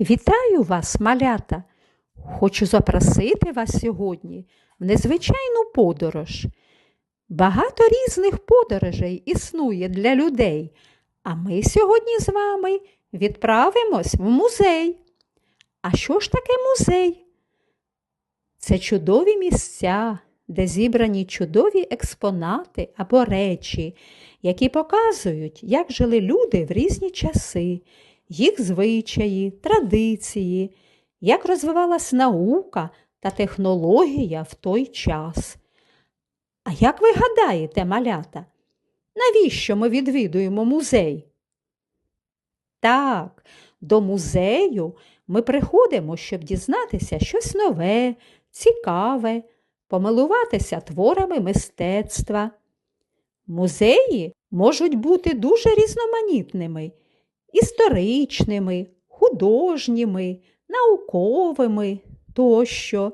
Вітаю вас, малята! Хочу запросити вас сьогодні в незвичайну подорож. Багато різних подорожей існує для людей, а ми сьогодні з вами відправимось в музей. А що ж таке музей? Це чудові місця, де зібрані чудові експонати або речі, які показують, як жили люди в різні часи, їх звичаї, традиції, як розвивалась наука та технологія в той час. А як ви гадаєте, малята, навіщо ми відвідуємо музей? Так, до музею ми приходимо, щоб дізнатися щось нове, цікаве, помилуватися творами мистецтва. Музеї можуть бути дуже різноманітними, історичними, художніми, науковими тощо.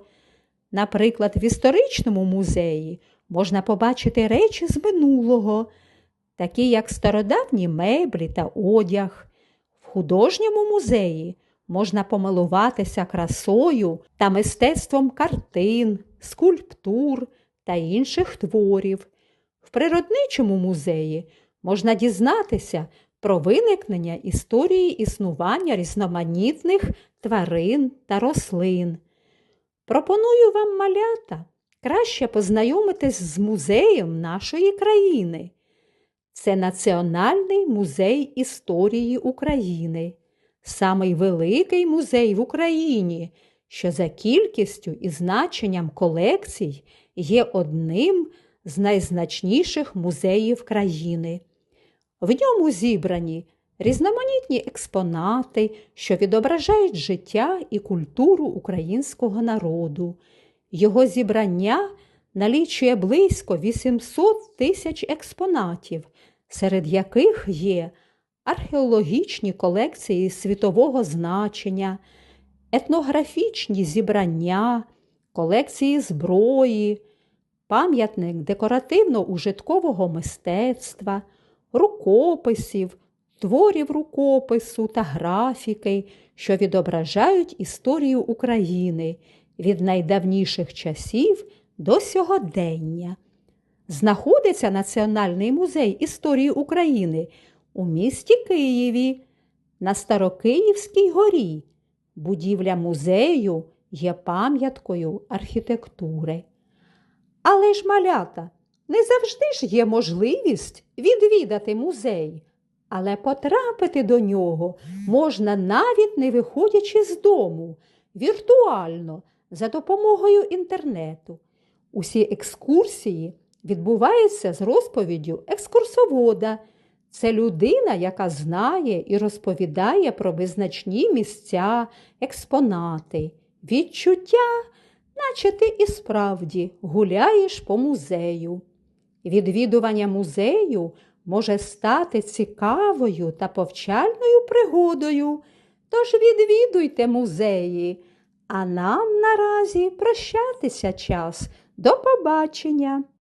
Наприклад, в історичному музеї можна побачити речі з минулого, такі як стародавні меблі та одяг. В художньому музеї можна помилуватися красою та мистецтвом картин, скульптур та інших творів. В природничому музеї можна дізнатися про виникнення історії існування різноманітних тварин та рослин. Пропоную вам малята краще познайомитись з музеєм нашої країни. Це Національний музей історії України, самий великий музей в Україні, що за кількістю і значенням колекцій є одним з найзначніших музеїв країни. В ньому зібрані різноманітні експонати, що відображають життя і культуру українського народу. Його зібрання налічує близько 800 тисяч експонатів, серед яких є археологічні колекції світового значення, етнографічні зібрання, колекції зброї, пам'ятник декоративно-ужиткового мистецтва, рукописів, творів рукопису та графіки, що відображають історію України від найдавніших часів до сьогодення. Знаходиться Національний музей історії України у місті Києві на Старокиївській горі. Будівля музею є пам'яткою архітектури. Але ж малята, не завжди ж є можливість відвідати музей, але потрапити до нього можна навіть не виходячи з дому, віртуально, за допомогою інтернету. Усі екскурсії відбуваються з розповіддю екскурсовода. Це людина, яка знає і розповідає про визначні місця, експонати, відчуття, наче ти і справді гуляєш по музею. Відвідування музею може стати цікавою та повчальною пригодою. Тож відвідуйте музеї, а нам наразі прощатися час. До побачення!